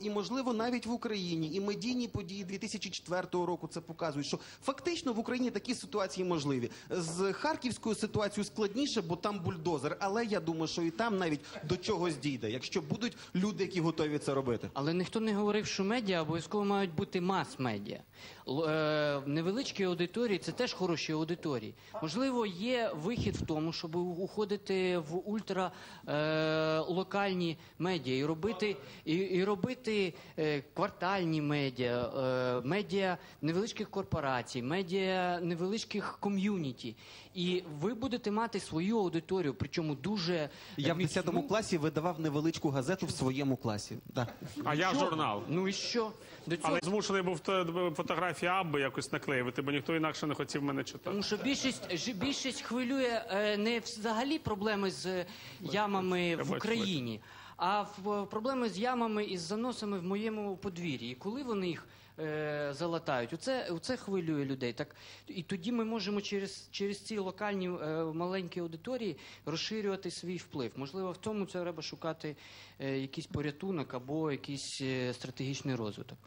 І можливо навіть в Україні і медійні події 2004 року це показують, що фактично в Україні такі ситуації можливі. З харківською ситуацією складніше, бо там бульдозер. Але я думаю, що і там навіть до чогось дійде, якщо будуть люди, які готові це робити. Але ніхто не говорив, що медіа обов'язково мають бути мас-медіа. Е, невеличкі аудиторії це теж хороші аудиторії. Можливо, є вихід в тому, щоб уходити в ультра е, медіа і робити, і, і робити е, квартальні медіа, е, медіа невеличких корпорацій, медіа невеличких ком'юніті. І ви будете мати свою аудиторію, причому дуже Я в міцну. 10 класі видавав невеличку газету в своєму класі. Да. А я журнал. Ну і що? До цього Але змушений був фотографії Абби якось наклеювати, бо ніхто інакше не хотів мене читати. Тому що більшість ж- більшість хвилює е, не взагалі проблеми з е, ямами в Україні, а в проблеми з ямами і з заносами в моєму подвір'ї. Коли вони їх е, залатають, оце, оце хвилює людей. Так і тоді ми можемо через, через ці локальні е, маленькі аудиторії розширювати свій вплив. Можливо, в тому це треба шукати е, якийсь порятунок або якийсь е, стратегічний розвиток.